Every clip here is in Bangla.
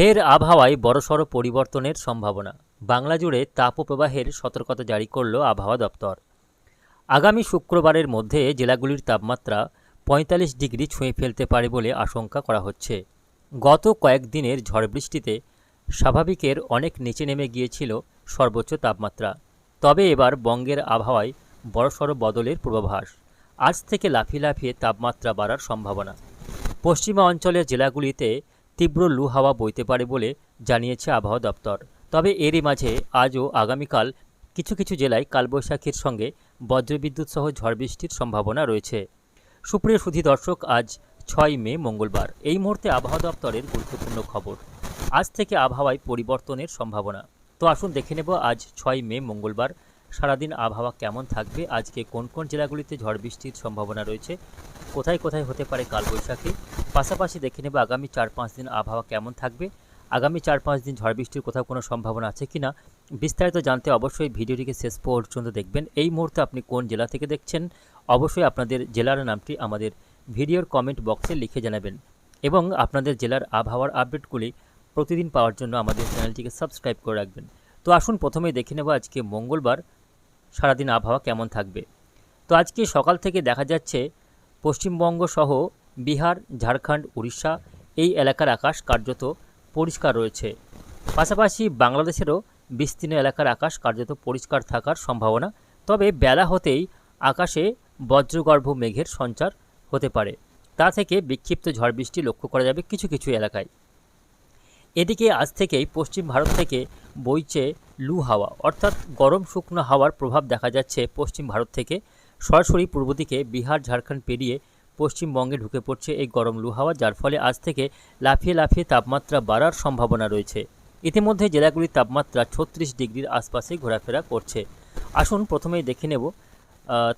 ফের আবহাওয়ায় বড়সড় পরিবর্তনের সম্ভাবনা। বাংলা জুড়ে তাপপ্রবাহের সতর্কতা জারি করল আবহাওয়া দপ্তর। আগামী শুক্রবারের মধ্যে জেলাগুলির তাপমাত্রা পঁয়তাল্লিশ ডিগ্রি ছুঁয়ে ফেলতে পারে বলে আশঙ্কা করা হচ্ছে। গত কয়েকদিনের ঝড় বৃষ্টিতে স্বাভাবিকের অনেক নিচে নেমে গিয়েছিল সর্বোচ্চ তাপমাত্রা। তবে এবার বঙ্গের আবহাওয়ায় বড়সড় বদলের পূর্বাভাস। আজ থেকে লাফিয়ে লাফিয়ে তাপমাত্রা বাড়ার সম্ভাবনা। পশ্চিমা অঞ্চলের জেলাগুলিতে তীব্র লু হাওয়া বইতে পারে বলে জানিয়েছে আবহাওয়া দপ্তর। তবে এরই মাঝে আজও আগামীকাল কিছু কিছু জেলায় কালবৈশাখীর সঙ্গে বজ্রবিদ্যুৎ সহ ঝড় বৃষ্টির সম্ভাবনা রয়েছে। সুপ্রিয় সুধী দর্শক, আজ ছয় মে মঙ্গলবার। এই মুহূর্তে আবহাওয়া দপ্তরের গুরুত্বপূর্ণ খবর। আজ থেকে আবহাওয়ায় পরিবর্তনের সম্ভাবনা। তো আসুন দেখে নেব আজ ছয় মে মঙ্গলবার সারাদিন আবহাওয়া কেমন থাকবে, আজকে কোন কোন জেলাগুলিতে ঝড় বৃষ্টির সম্ভাবনা রয়েছে, কোথায় কোথায় হতে পারে কালবৈশাখী পাশাপাশি দেখে নেব আগামী চার পাঁচ দিন আবহাওয়া কেমন থাকবে। আগামী চার পাঁচ দিন ঝড় বৃষ্টির কোথাও কোনো সম্ভাবনা আছে কি না বিস্তারিত জানতে অবশ্যই ভিডিওটিকে শেষ পর্যন্ত দেখবেন। এই মুহূর্তে আপনি কোন জেলা থেকে দেখছেন, অবশ্যই আপনাদের জেলার নামটি আমাদের ভিডিওর কমেন্ট বক্সে লিখে জানাবেন এবং আপনাদের জেলার আবহাওয়ার আপডেটগুলি প্রতিদিন পাওয়ার জন্য আমাদের চ্যানেলটিকে সাবস্ক্রাইব করে রাখবেন। তো আসুন প্রথমেই দেখে নেব আজকে মঙ্গলবার, সারাদিন আবহাওয়া কেমন থাকবে। তো আজকে সকাল থেকে দেখা যাচ্ছে পশ্চিমবঙ্গ সহ বিহার, ঝাড়খণ্ড, উড়িষ্যা এই এলাকার আকাশ কার্যত পরিষ্কার রয়েছে। পাশাপাশি বাংলাদেশেরও বিস্তীর্ণ এলাকার আকাশ কার্যত পরিষ্কার থাকার সম্ভাবনা, তবে বেলা হতেই আকাশে বজ্রগর্ভ মেঘের সঞ্চার হতে পারে। তা থেকে বিক্ষিপ্ত ঝড় বৃষ্টি লক্ষ্য করা যাবে কিছু কিছু এলাকায়। এদিকে আজ থেকেই পশ্চিম ভারত থেকে বইছে লু হাওয়া, অর্থাৎ গরম শুকনো হাওয়ার প্রভাব দেখা যাচ্ছে পশ্চিম ভারত থেকে। সরাসরি পূর্ব দিকে বিহার, ঝাড়খণ্ড পেরিয়ে পশ্চিমবঙ্গে ঢুকে পড়ছে এই গরম লু হাওয়া, যার ফলে আজ থেকে লাফিয়ে লাফিয়ে তাপমাত্রা বাড়ার সম্ভাবনা রয়েছে। ইতিমধ্যে জেলাগুলির তাপমাত্রা ছত্রিশ ডিগ্রির আশপাশে ঘোরাফেরা করছে। আসুন প্রথমেই দেখে নেব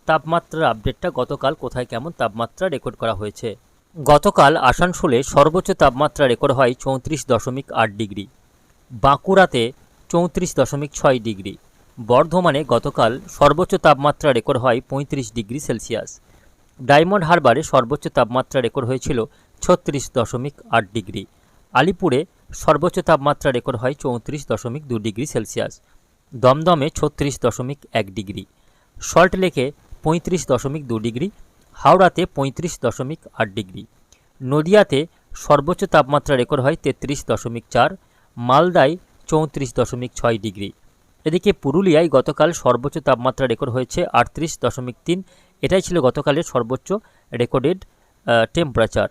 তাপমাত্রার আপডেটটা গতকাল কোথায় কেমন তাপমাত্রা রেকর্ড করা হয়েছে। গতকাল আসানসোলে সর্বোচ্চ তাপমাত্রা রেকর্ড হয় চৌত্রিশ দশমিক আট ডিগ্রি, বাঁকুড়াতে চৌত্রিশ দশমিক ছয় ডিগ্রি, বর্ধমানে গতকাল সর্বোচ্চ তাপমাত্রা রেকর্ড হয় পঁয়ত্রিশ ডিগ্রি সেলসিয়াস। ডায়মন্ড হারবারে সর্বোচ্চ তাপমাত্রা রেকর্ড হয়েছিল ছত্রিশ দশমিক আট ডিগ্রি। আলিপুরে সর্বোচ্চ তাপমাত্রা রেকর্ড হয় চৌত্রিশ দশমিক দু ডিগ্রি সেলসিয়াস। দমদমে ছত্রিশ দশমিক এক ডিগ্রি। সল্টলেকে পঁয়ত্রিশ দশমিক দু ডিগ্রি। হাওড়াতে পঁয়ত্রিশ দশমিক আট ডিগ্রি। নদিয়াতে সর্বোচ্চ তাপমাত্রা রেকর্ড হয় তেত্রিশ দশমিক চার। মালদায় চৌত্রিশ দশমিক ছয় ডিগ্রি। এদিকে পুরুলিয়ায় গতকাল সর্বোচ্চ তাপমাত্রা রেকর্ড হয়েছে আটত্রিশ দশমিক তিন। এটাই ছিল গতকালের সর্বোচ্চ রেকর্ডেড টেম্পারেচার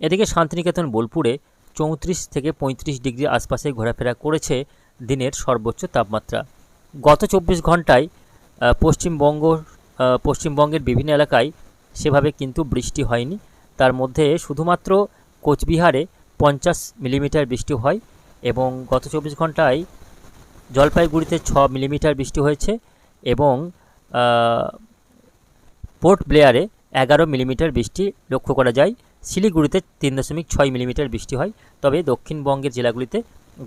এদিকে শান্তিনিকেতন, বোলপুরে চৌত্রিশ থেকে পঁয়ত্রিশ ডিগ্রি আশপাশে ঘোরাফেরা করেছে দিনের সর্বোচ্চ তাপমাত্রা। গত চব্বিশ ঘন্টায় পশ্চিমবঙ্গ পশ্চিমবঙ্গের বিভিন্ন এলাকায় সেভাবে কিন্তু বৃষ্টি হয়নি। তার মধ্যে শুধুমাত্র কোচবিহারে পঞ্চাশ মিলিমিটার বৃষ্টি হয় এবং গত চব্বিশ ঘন্টায় জলপাইগুড়িতে ছ মিলিমিটার বৃষ্টি হয়েছে এবং পোর্ট ব্লেয়ারে এগারো মিলিমিটার বৃষ্টি লক্ষ্য করা যায়। শিলিগুড়িতে তিন দশমিক ছয় মিলিমিটার বৃষ্টি হয়। তবে দক্ষিণবঙ্গের জেলাগুলিতে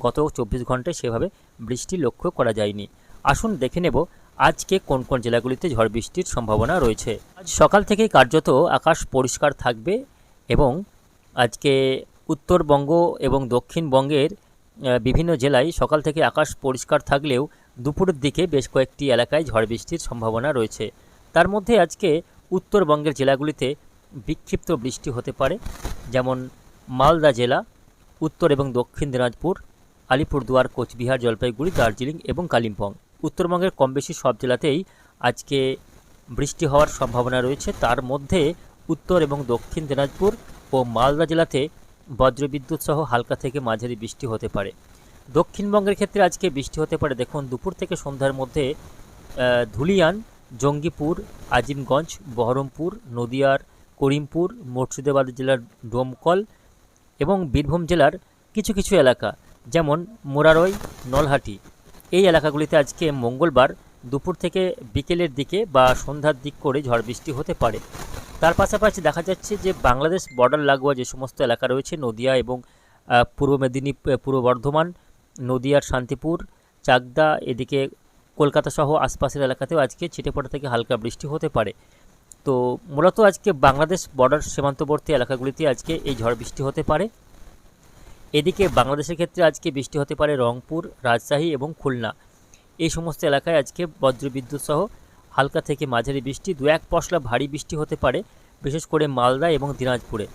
গত চব্বিশ ঘন্টায় সেভাবে বৃষ্টি লক্ষ্য করা যায়নি। আসুন দেখে নেব আজকে কোন কোন জেলাগুলিতে ঝড় বৃষ্টির সম্ভাবনা রয়েছে। আজ সকাল থেকেই কার্যত আকাশ পরিষ্কার থাকবে এবং আজকে উত্তরবঙ্গ এবং দক্ষিণবঙ্গের বিভিন্ন জেলায় সকাল থেকে আকাশ পরিষ্কার থাকলেও দুপুরের দিকে বেশ কয়েকটি এলাকায় ঝড় বৃষ্টির সম্ভাবনা রয়েছে। তার মধ্যে আজকে উত্তরবঙ্গের জেলাগুলিতে বিক্ষিপ্ত বৃষ্টি হতে পারে, যেমন মালদা জেলা, উত্তর এবং দক্ষিণ দিনাজপুর, আলিপুরদুয়ার, কোচবিহার, জলপাইগুড়ি, দার্জিলিং এবং কালিম্পং। উত্তরবঙ্গের কম বেশি সব জেলাতেই আজকে বৃষ্টি হওয়ার সম্ভাবনা রয়েছে। তার মধ্যে উত্তর এবং দক্ষিণ দিনাজপুর ও মালদা জেলাতে বজ্রবিদ্যুৎ সহ হালকা থেকে মাঝারি বৃষ্টি হতে পারে। দক্ষিণবঙ্গের ক্ষেত্রে আজকে বৃষ্টি হতে পারে, দেখুন, দুপুর থেকে সন্ধ্যার মধ্যে ধুলিয়ান জঙ্গিপুর, আজিমগঞ্জ, বহরমপুর, নদিয়ার করিমপুর, মুর্শিদাবাদ জেলার ডোমকল এবং বীরভূম জেলার কিছু কিছু এলাকা, যেমন মোরারই, নলহাটি। এই এলাকাগুলিতে আজকে মঙ্গলবার দুপুর থেকে বিকেলের দিকে বা সন্ধ্যার দিক করে ঝড় বৃষ্টি হতে পারে। তার পাশাপাশি দেখা যাচ্ছে যে বাংলাদেশ বর্ডার লাগোয়া যে সমস্ত এলাকা রয়েছে, নদিয়া এবং পূর্ব মেদিনীপুর পূর্ব বর্ধমান, নদিয়ার শান্তিপুর, চাকদা, এদিকে কলকাতা সহ আশপাশের এলাকাতেও আজকে ছিটেফোঁটা থেকে হালকা বৃষ্টি হতে পারে। তো মূলত আজকে বাংলাদেশ বর্ডার সীমান্তবর্তী এলাকাগুলিতে আজকে এই ঝড় বৃষ্টি হতে পারে। এদিকে বাংলাদেশের ক্ষেত্রে আজকে বৃষ্টি হতে পারে রংপুর, রাজশাহী এবং খুলনা। এই সমস্ত এলাকায় আজকে বজ্রবিদ্যুৎ সহ হালকা থেকে মাঝারি বৃষ্টি, দু এক পশলা ভারী বৃষ্টি হতে পারে, বিশেষ করে মালদা এবং দিনাজপুরে।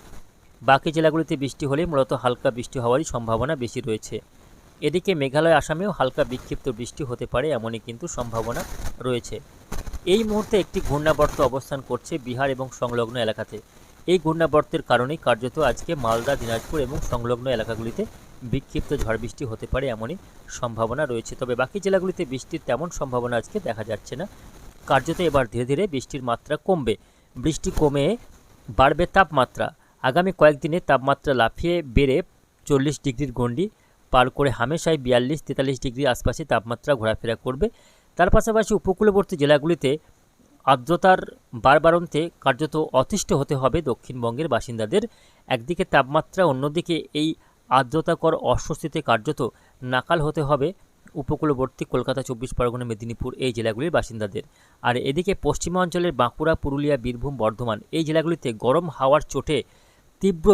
বাকি জেলাগুলিতে বৃষ্টি হলে মূলত হালকা বৃষ্টি হওয়ারই সম্ভাবনা বেশি রয়েছে। এদিকে মেঘালয়, আসামেও হালকা বিক্ষিপ্ত বৃষ্টি হতে পারে এমনই কিন্তু সম্ভাবনা রয়েছে। এই মুহূর্তে একটি ঘূর্ণাবর্ত অবস্থান করছে বিহার এবং সংলগ্ন এলাকাতে। এই ঘূর্ণাবর্তের কারণেই কার্যত আজকে মালদা, দিনাজপুর এবং সংলগ্ন এলাকাগুলিতে বিক্ষিপ্ত ঝড় বৃষ্টি হতে পারে এমনই সম্ভাবনা রয়েছে। তবে বাকি জেলাগুলিতে বৃষ্টির তেমন সম্ভাবনা আজকে দেখা যাচ্ছে না। কার্যত এবার ধীরে ধীরে বৃষ্টির মাত্রা কমবে। বৃষ্টি কমে বাড়বে তাপমাত্রা। আগামী কয়েকদিনে তাপমাত্রা লাফিয়ে বেড়ে চল্লিশ ডিগ্রির গণ্ডি। পার করে হামেশাই বিয়াল্লিশ তেতাল্লিশ ডিগ্রি আশপাশে তাপমাত্রা ঘোরাফেরা করবে। তার পাশাপাশি উপকূলবর্তী জেলাগুলিতে আর্দ্রতার বারবারন্তে কার্যত অতিষ্ঠ হতে হবে দক্ষিণবঙ্গের বাসিন্দাদের। একদিকে তাপমাত্রা, অন্যদিকে এই আর্দ্রতাকর অস্বস্তিতে কার্যত নাকাল হতে হবে উপকূলবর্তী কলকাতা, চব্বিশ পরগনা, মেদিনীপুর এই জেলাগুলির বাসিন্দাদের। আর এদিকে পশ্চিমাঞ্চলের বাঁকুড়া, পুরুলিয়া, বীরভূম, বর্ধমান এই জেলাগুলিতে গরম হাওয়ার চোটে তীব্র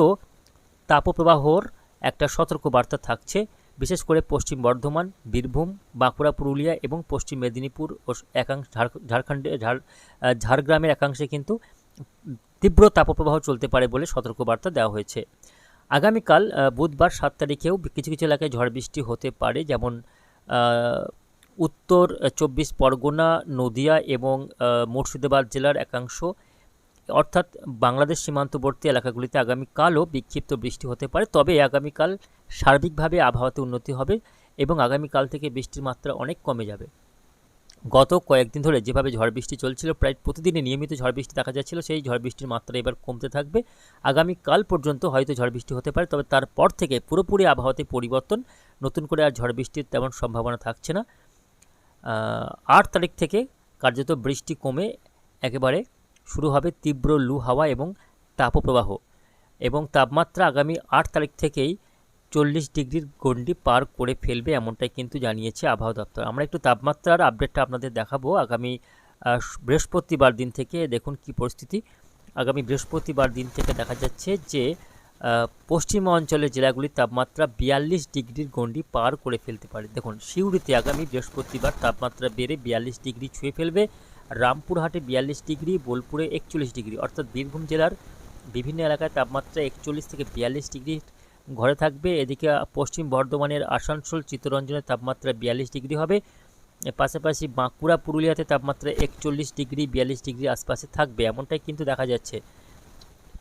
তাপপ্রবাহর একটা সতর্ক বার্তা থাকছে, বিশেষ করে পশ্চিম বর্ধমান, বীরভূম, বাঁকুড়া, পুরুলিয়া এবং পশ্চিম মেদিনীপুর ও একাংশ ঝাড় ঝাড়খণ্ডে, ঝাড় ঝাড়গ্রামের একাংশে কিন্তু তীব্র তাপপ্রবাহ চলতে পারে বলে সতর্কবার্তা দেওয়া হয়েছে। আগামীকাল বুধবার সাত তারিখেও কিছু কিছু এলাকায় ঝড় বৃষ্টি হতে পারে, যেমন উত্তর চব্বিশ পরগনা, নদিয়া এবং মুর্শিদাবাদ জেলার একাংশ অর্থাৎ বাংলাদেশ সীমান্তবর্তী এলাকাগুলিতে আগামীকালও বিক্ষিপ্ত বৃষ্টি হতে পারে, তবে আগামীকাল সার্বিকভাবে আবহাওয়াতে উন্নতি হবে এবং আগামীকাল থেকে বৃষ্টির মাত্রা অনেক কমে যাবে। গত কয়েকদিন ধরে যেভাবে ঝড় বৃষ্টি চলছিল, প্রায় প্রতিদিনই নিয়মিত ঝড় বৃষ্টি দেখা যাচ্ছিল, সেই ঝড় বৃষ্টির মাত্রা এবার কমতে থাকবে। আগামীকাল পর্যন্ত হয়তো ঝড় বৃষ্টি হতে পারে, তবে তারপর থেকে পুরোপুরি আবহাওয়াতে পরিবর্তন, নতুন করে আর ঝড় বৃষ্টির তেমন সম্ভাবনা থাকছে না। আট তারিখ থেকে কার্যত বৃষ্টি কমে একেবারে শুরু হবে তীব্র লু হাওয়া এবং তাপপ্রবাহ এবং তাপমাত্রা আগামী আট তারিখ থেকেই চল্লিশ ডিগ্রির গণ্ডি পার করে ফেলবে এমনটাই কিন্তু জানিয়েছে আবহাওয়া দপ্তর। আমরা একটু তাপমাত্রার আপডেটটা আপনাদের দেখাবো আগামী বৃহস্পতিবার দিন থেকে দেখুন কি পরিস্থিতি। আগামী বৃহস্পতিবার দিন থেকে দেখা যাচ্ছে যে পশ্চিম অঞ্চলের জেলাগুলির তাপমাত্রা বিয়াল্লিশ ডিগ্রির গণ্ডি পার করে ফেলতে পারে। দেখুন, সিউড়িতে আগামী বৃহস্পতিবার তাপমাত্রা বেড়ে বিয়াল্লিশ ডিগ্রি ছুঁয়ে ফেলবে। রামপুরহাটে বিয়াল্লিশ ডিগ্রি, বোলপুরে একচল্লিশ ডিগ্রি, অর্থাৎ বীরভূম জেলার বিভিন্ন এলাকায় তাপমাত্রা একচল্লিশ থেকে বিয়াল্লিশ ডিগ্রি ঘরে থাকবে। এদিকে পশ্চিম বর্ধমানের আসানসোল, চিত্তরঞ্জনের তাপমাত্রা বিয়াল্লিশ ডিগ্রি হবে। পাশাপাশি বাঁকুড়া, পুরুলিয়াতে তাপমাত্রা একচল্লিশ ডিগ্রি, বিয়াল্লিশ ডিগ্রি আশপাশে থাকবে, এমনটাই কিন্তু দেখা যাচ্ছে।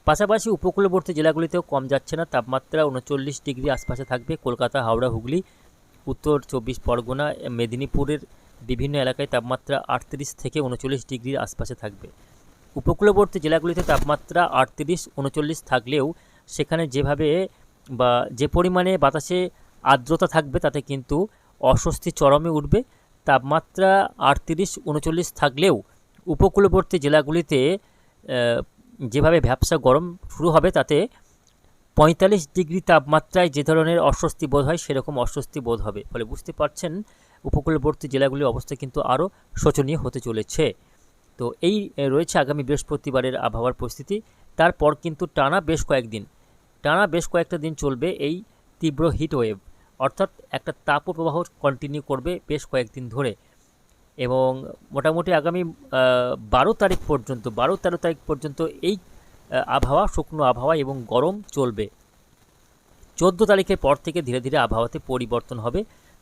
পাশাপাশি উপকূলবর্তী জেলাগুলিতেও কম যাচ্ছে না, তাপমাত্রা উনচল্লিশ ডিগ্রি আশপাশে থাকবে। কলকাতা, হাওড়া, হুগলি, উত্তর চব্বিশ পরগনা, মেদিনীপুরের বিভিন্ন এলাকায় তাপমাত্রা আটত্রিশ থেকে উনচল্লিশ ডিগ্রির আশপাশে থাকবে। উপকূলবর্তী জেলাগুলিতে তাপমাত্রা আটত্রিশ, উনচল্লিশ থাকলেও সেখানে যেভাবে বা যে পরিমাণে বাতাসে আর্দ্রতা থাকবে তাতে কিন্তু অস্বস্তি চরমে উঠবে। তাপমাত্রা আটত্রিশ, উনচল্লিশ থাকলেও উপকূলবর্তী জেলাগুলিতে যেভাবে ভ্যাবসা গরম শুরু হবে তাতে পঁয়তাল্লিশ ডিগ্রি তাপমাত্রায় যে ধরনের অস্বস্তি বোধ হয় সেরকম অস্বস্তি বোধ হবে। ফলে বুঝতে পারছেন উপকূলবর্তী জেলাগুলির অবস্থা কিন্তু আরও শোচনীয় হতে চলেছে। তো এই রয়েছে আগামী বৃহস্পতিবারের আবহাওয়ার পরিস্থিতি। তারপর কিন্তু টানা বেশ কয়েকদিন, টানা বেশ কয়েকটা দিন চলবে এই তীব্র হিট ওয়েভ অর্থাৎ একটা তাপপ্রবাহ কন্টিনিউ করবে বেশ কয়েকদিন ধরে। এবং মোটামুটি আগামী বারো তারিখ পর্যন্ত, বারো তেরো তারিখ পর্যন্ত এই আবহাওয়া, শুকনো আবহাওয়া এবং গরম চলবে। চোদ্দ তারিখের পর থেকে ধীরে ধীরে আবহাওয়াতে পরিবর্তন হবে।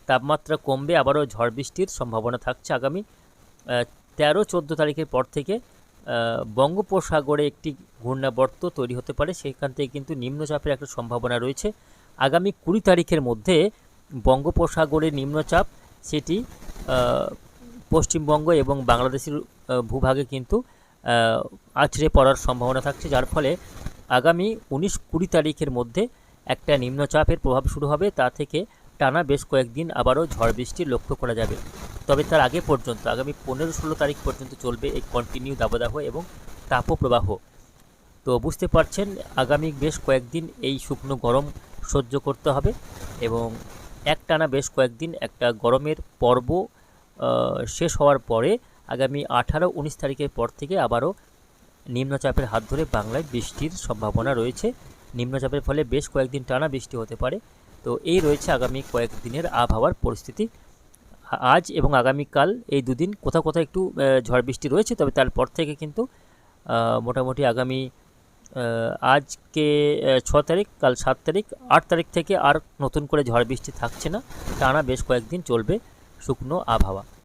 তাপমাত্রা কমবে, আবারও ঝড় বৃষ্টির সম্ভাবনা থাকছে আগামী তেরো চোদ্দ তারিখের পর থেকে বঙ্গোপসাগরে একটি ঘূর্ণাবর্ত তৈরি হতে পারে, সেখান থেকে কিন্তু নিম্নচাপের একটা সম্ভাবনা রয়েছে। আগামী কুড়ি তারিখের মধ্যে বঙ্গোপসাগরে নিম্নচাপ, সেটি পশ্চিমবঙ্গ এবং বাংলাদেশের ভূভাগে কিন্তু আছড়ে পড়ার সম্ভাবনা থাকছে, যার ফলে আগামী উনিশ কুড়ি তারিখের মধ্যে একটা নিম্নচাপের প্রভাব শুরু হবে, তা থেকে টানা বেশ কয়েকদিন আবারও ঝড় বৃষ্টির লক্ষ্য করা যাবে। তবে তার আগে পর্যন্ত, আগামী পনেরো ষোলো তারিখ পর্যন্ত চলবে এই কন্টিনিউ দাবদাহ এবং তাপপ্রবাহ। তো বুঝতে পারছেন, আগামী বেশ কয়েকদিন এই শুকনো গরম সহ্য করতে হবে এবং এক টানা বেশ কয়েকদিন একটা গরমের পর্ব শেষ হওয়ার পরে আগামী আঠারো উনিশ তারিখের পর থেকে আবারও নিম্নচাপের হাত ধরে বাংলায় বৃষ্টির সম্ভাবনা রয়েছে। নিম্নচাপের ফলে বেশ কয়েকদিন টানা বৃষ্টি হতে পারে। তো এই রয়েছে আগামী কয়েকদিনের আবহাওয়ার পরিস্থিতি। আজ এবং আগামীকাল এই দুদিন কোথাও কোথাও একটু ঝড় বৃষ্টি রয়েছে, তবে তারপর থেকে কিন্তু মোটামুটি আগামী আজকে ছ তারিখ, কাল সাত তারিখ, আট তারিখ থেকে আর নতুন করে ঝড় বৃষ্টি থাকছে না। টানা বেশ কয়েকদিন চলবে শুকনো আবহাওয়া।